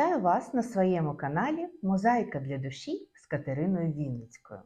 Вітаю вас на своєму каналі Мозаїка для душі з Катериною Вінницькою.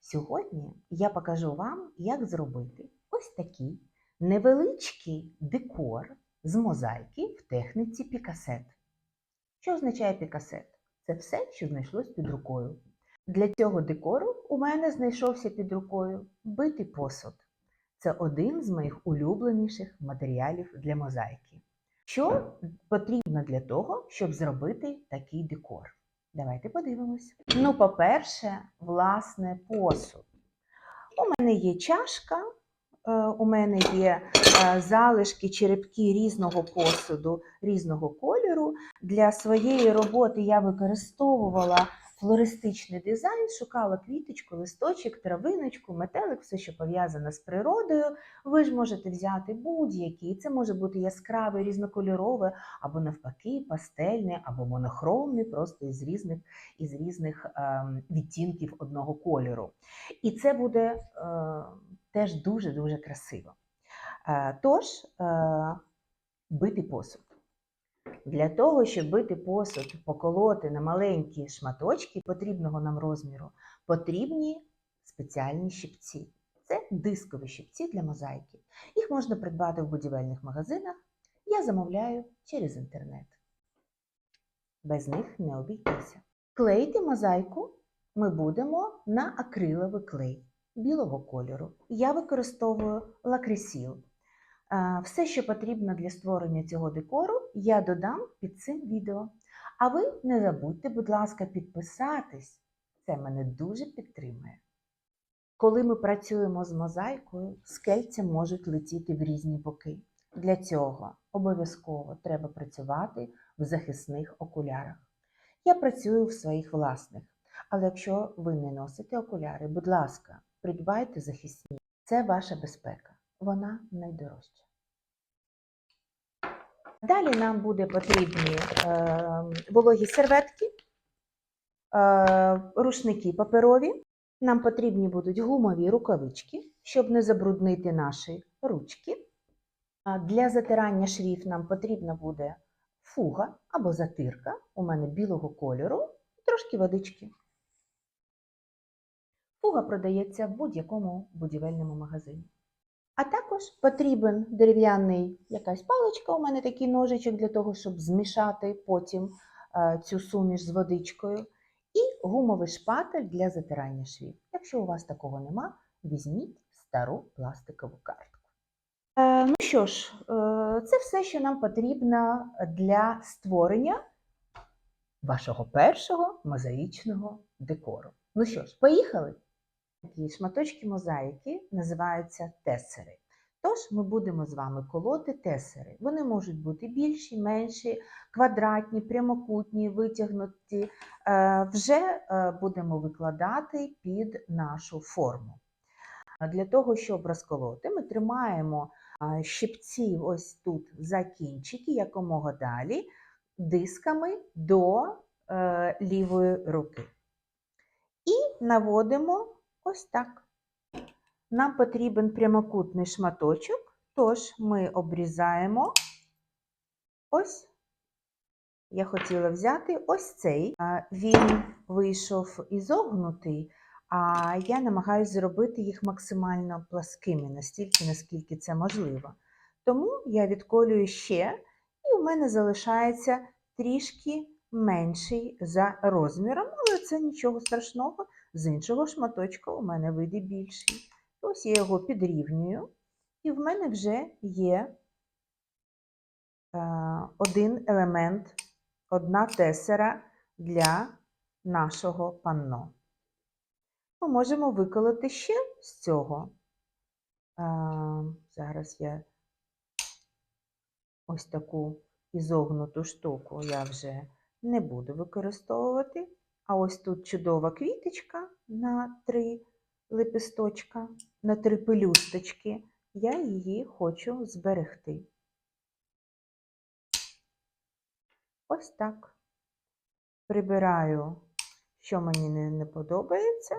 Сьогодні я покажу вам, як зробити ось такий невеличкий декор з мозаїки в техніці пікасет. Що означає пікасет? Це все, що знайшлось під рукою. Для цього декору у мене знайшовся під рукою битий посуд. Це один з моїх улюбленіших матеріалів для мозаїки. Що потрібно для того, щоб зробити такий декор? Давайте подивимось. Ну, по-перше, власне, посуд. У мене є чашка, е, у мене є е, залишки черепки різного посуду, різного кольору. Для своєї роботи я використовувала флористичний дизайн, шукала квіточку, листочок, травиночку, метелик, все, що пов'язане з природою. Ви ж можете взяти будь-який. Це може бути яскравий, різнокольоровий, або навпаки, пастельний, або монохромний, просто із різних, із різних ем, відтінків одного кольору. І це буде е, теж дуже-дуже красиво. Е, тож, е, бити посуд. Для того, щоб бити посуд, поколоти на маленькі шматочки потрібного нам розміру, потрібні спеціальні щипці. Це дискові щипці для мозаїки. Їх можна придбати в будівельних магазинах. Я замовляю через інтернет. Без них не обійтися. Клеїти мозаїку ми будемо на акриловий клей білого кольору. Я використовую лакресіл. Все, що потрібно для створення цього декору, я додам під цим відео. А ви не забудьте, будь ласка, підписатись. Це мене дуже підтримує. Коли ми працюємо з мозаїкою, скельця можуть летіти в різні боки. Для цього обов'язково треба працювати в захисних окулярах. Я працюю в своїх власних, але якщо ви не носите окуляри, будь ласка, придбайте захисні. Це ваша безпека. Вона найдорожча. Далі нам буде потрібні е, вологі серветки, е, рушники паперові. Нам потрібні будуть гумові рукавички, щоб не забруднити наші ручки. Для затирання шрів нам потрібна буде фуга або затирка, у мене білого кольору, трошки водички. Фуга продається в будь-якому будівельному магазині. А також потрібен дерев'яний якась паличка, у мене такий ножичок для того, щоб змішати потім е, цю суміш з водичкою. І гумовий шпатель для затирання швів. Якщо у вас такого нема, візьміть стару пластикову картку. Е, ну що ж, е, це все, що нам потрібно для створення вашого першого мозаїчного декору. Ну що ж, поїхали! Такі шматочки мозаїки називаються тесери. Тож ми будемо з вами колоти тесери. Вони можуть бути більші, менші, квадратні, прямокутні, витягнуті. Е, Вже е, будемо викладати під нашу форму. Для того, щоб розколоти, ми тримаємо е, щипці ось тут за кінчики, якомога далі, дисками до лівої руки. І наводимо ось так. Нам потрібен прямокутний шматочок, тож ми обрізаємо ось. Я хотіла взяти ось цей. Він вийшов ізогнутий, а я намагаюся зробити їх максимально пласкими, настільки, наскільки це можливо. Тому я відколюю ще, і у мене залишається трішки менший за розміром, але це нічого страшного. З іншого шматочка у мене вийде більший. Ось я його підрівнюю, і в мене вже є е, один елемент, одна тесера для нашого панно. Ми можемо виколоти ще з цього. Е, зараз я ось таку ізогнуту штуку я вже не буду використовувати. А ось тут чудова квіточка на три лепесточка, на три пелюсточки. Я її хочу зберегти. Ось так. Прибираю, що мені не подобається.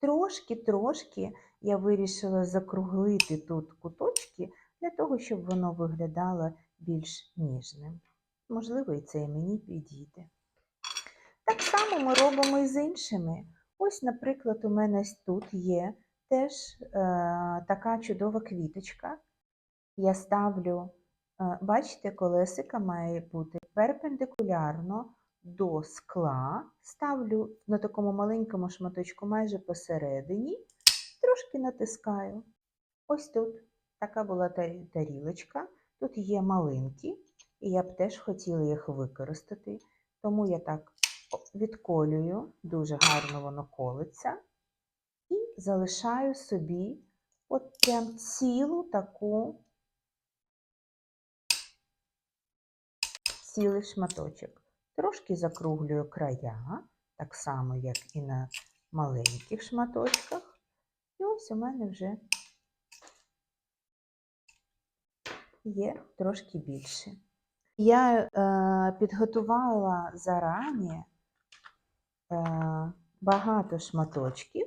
Трошки-трошки я вирішила закруглити тут куточки для того, щоб воно виглядало більш ніжним. Можливо, і це мені підійде. Так само ми робимо і з іншими. Ось, наприклад, у мене тут є теж е, така чудова квіточка. Я ставлю, е, бачите, колесика має бути перпендикулярно до скла. Ставлю на такому маленькому шматочку майже посередині, трошки натискаю. Ось тут така була тарілочка. Тут є малинки, і я б теж хотіла їх використати. Тому я так відколюю, дуже гарно воно колиться, і залишаю собі от прям цілу таку цілий шматочок. Трошки закруглюю края, так само, як і на маленьких шматочках. І ось у мене вже є трошки більше. Я е, підготувала зарані е, багато шматочків,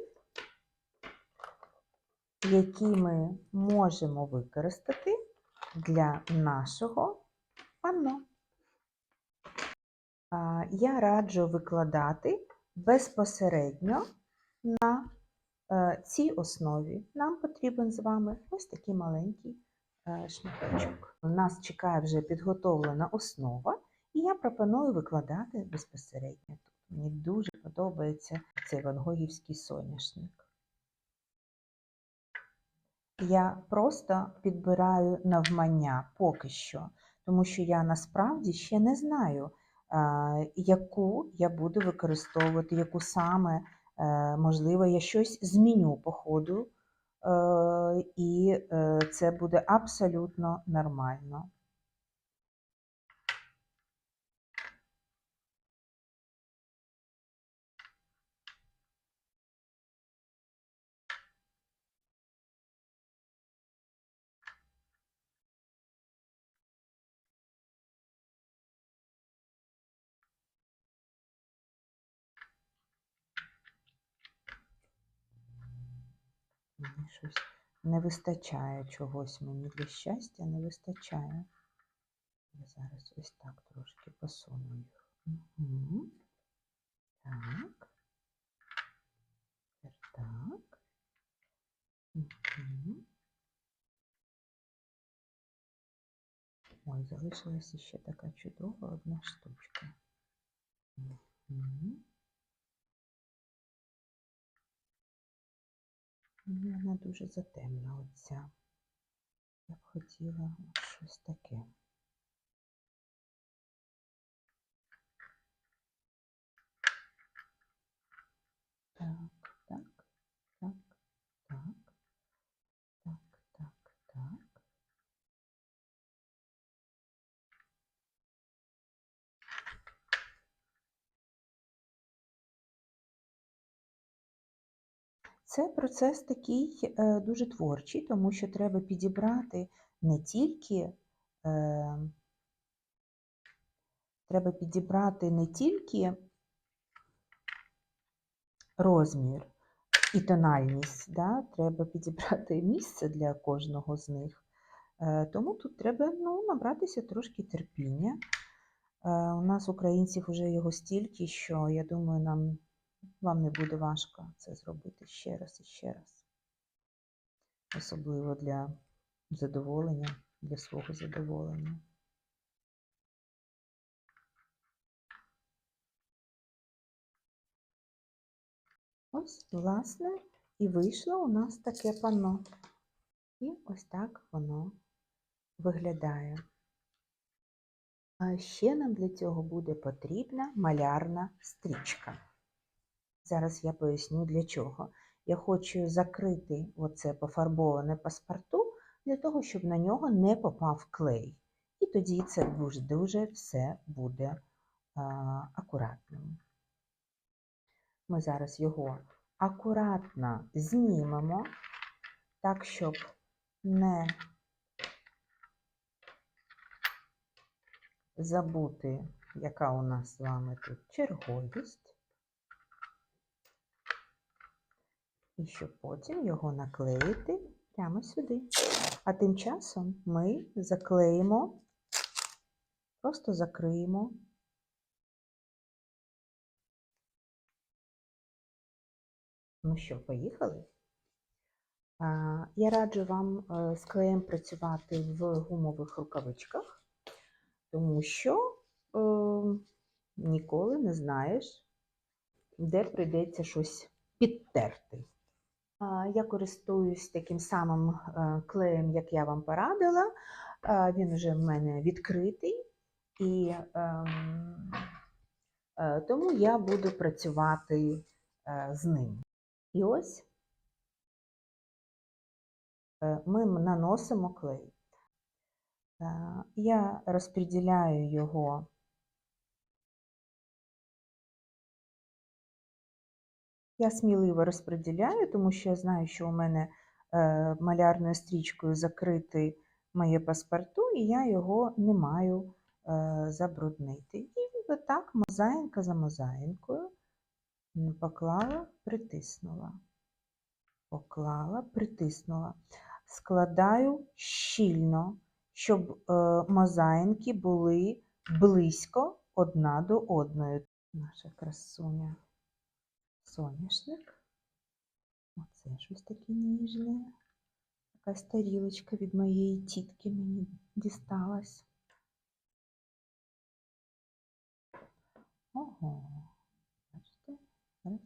які ми можемо використати для нашого панно. А, Я раджу викладати безпосередньо на е, цій основі. Нам потрібен з вами ось такий маленький е, шматочок. У нас чекає вже підготовлена основа, і я пропоную викладати безпосередньо тут. Мені дуже подобається цей вангогівський соняшник. Я просто підбираю навмання поки що, тому що я насправді ще не знаю, е, яку я буду використовувати, яку саме, е, можливо, я щось зміню по ходу, е, і е, це буде абсолютно нормально. Мені щось не вистачає чогось мені для щастя, не вистачає. Я зараз ось так трошки посуну їх. Угу. Так. Тепер так. Угу. Ой, залишилася ще така чудова одна штучка. Угу. Вона дуже затемна оця. Я б хотіла щось таке. Так, Це процес такий е, дуже творчий, тому що треба підібрати не тільки е, треба підібрати не тільки розмір і тональність, да? треба підібрати місце для кожного з них. Е, тому тут треба ну, набратися трошки терпіння. У нас, українців, вже його стільки, що я думаю, нам вам не буде важко це зробити ще раз і ще раз. Особливо для задоволення, для свого задоволення. Ось, власне, і вийшло у нас таке панно. І ось так воно виглядає. А ще нам для цього буде потрібна малярна стрічка. Зараз я поясню для чого. Я хочу закрити оце пофарбоване паспорту для того, щоб на нього не попав клей. І тоді це дуже-дуже все буде акуратним. Ми зараз його акуратно знімемо, так, щоб не забути, яка у нас з вами тут черговість. І щоб потім його наклеїти прямо сюди. А тим часом ми заклеїмо просто закриємо. Ну що, поїхали? Я раджу вам е, з клеєм працювати в гумових рукавичках, тому що е, ніколи не знаєш, де прийдеться щось підтерти. Я користуюсь таким самим е, клеєм, як я вам порадила. Він вже в мене відкритий, і ем, е, тому я буду працювати е, з ним. І ось е, ми наносимо клей. Е, Я розподіляю його Я сміливо розподіляю, тому що я знаю, що у мене е, малярною стрічкою закритий моє паспорту, і я його не маю е, забруднити. І отак мозаїнка за мозаїнкою поклала, притиснула. Поклала, притиснула. Складаю щільно, щоб е, мозаїнки були близько одна до одної. Наша красуня соняшник. Оце щось таке ніжне. Якась тарілочка від моєї тітки мені дісталась. Ого, бачите? Раз.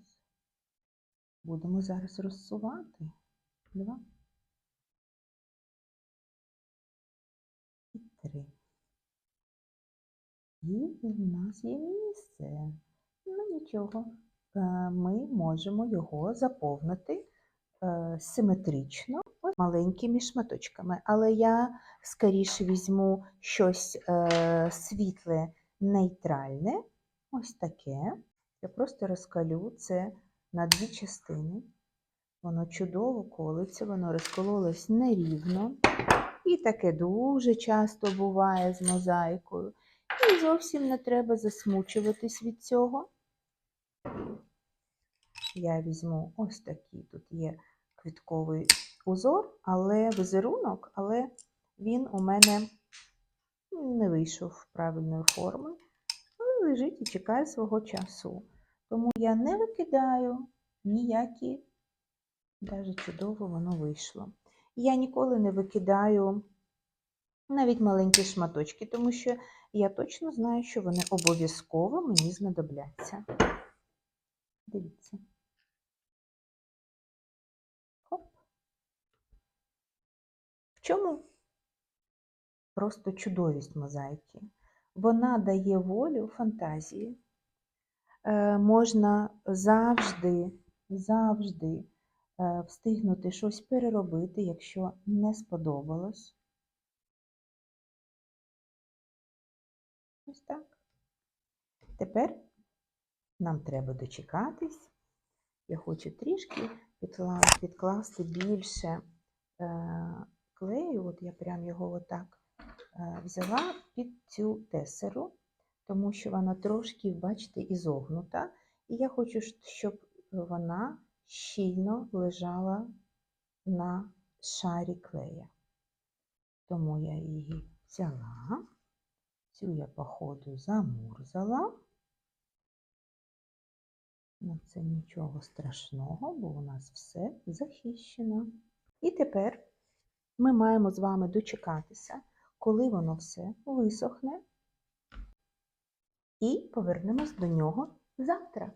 Будемо зараз розсувати. Два. І три. І в нас є місце. Ну нічого. Е, ми можемо його заповнити е, симетрично маленькими шматочками. Але я скоріше візьму щось е, світле, нейтральне, ось таке. Я просто розкалю це на дві частини. Воно чудово колиться, воно розкололось нерівно. І таке дуже часто буває з мозаїкою. І зовсім не треба засмучуватись від цього я візьму ось такий. Тут є квітковий узор, але візерунок, але він у мене не вийшов правильної форми, але лежить і чекає свого часу. Тому я не викидаю ніякі, навіть чудово воно вийшло. Я ніколи не викидаю навіть маленькі шматочки, тому що я точно знаю, що вони обов'язково мені знадобляться. Дивіться. Чому просто чудовість мозаїки? Вона дає волю фантазії. Е, можна завжди, завжди е, встигнути щось переробити, якщо не сподобалось. Ось так. Тепер нам треба дочекатись. Я хочу трішки підкласти більше е, клею. От я прям його отак е, взяла під цю тесеру, тому що вона трошки, бачите, ізогнута. І я хочу, щоб вона щільно лежала на шарі клея. Тому я її взяла, цю я, походу, замурзала. Ну, це нічого страшного, бо у нас все захищено. І тепер ми маємо з вами дочекатися, коли воно все висохне, і повернемось до нього завтра.